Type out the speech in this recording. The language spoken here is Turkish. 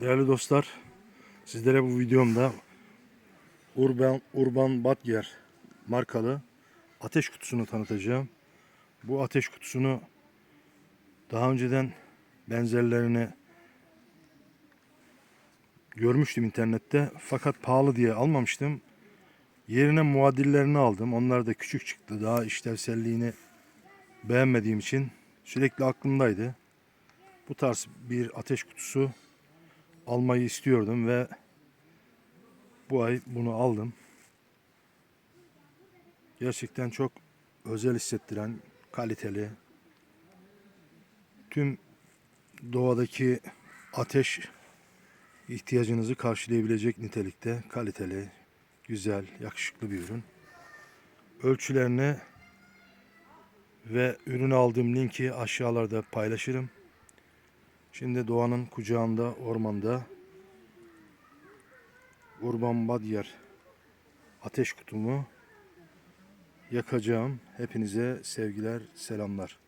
Değerli dostlar, sizlere bu videomda Urban Urban Badger markalı ateş kutusunu tanıtacağım. Bu ateş kutusunu daha önceden benzerlerini görmüştüm internette fakat pahalı diye almamıştım. Yerine muadillerini aldım. Onlar da küçük çıktı. Daha işlevselliğini beğenmediğim için sürekli aklımdaydı. Bu tarz bir ateş kutusu almayı istiyordum ve bu ay bunu aldım. Gerçekten çok özel hissettiren, kaliteli. Tüm doğadaki ateş ihtiyacınızı karşılayabilecek nitelikte kaliteli, güzel, yakışıklı bir ürün. Ölçülerini ve ürünü aldığım linki aşağılarda paylaşırım. Şimdi doğanın kucağında, ormanda Urban Badyer ateş kutumu yakacağım. Hepinize sevgiler, selamlar.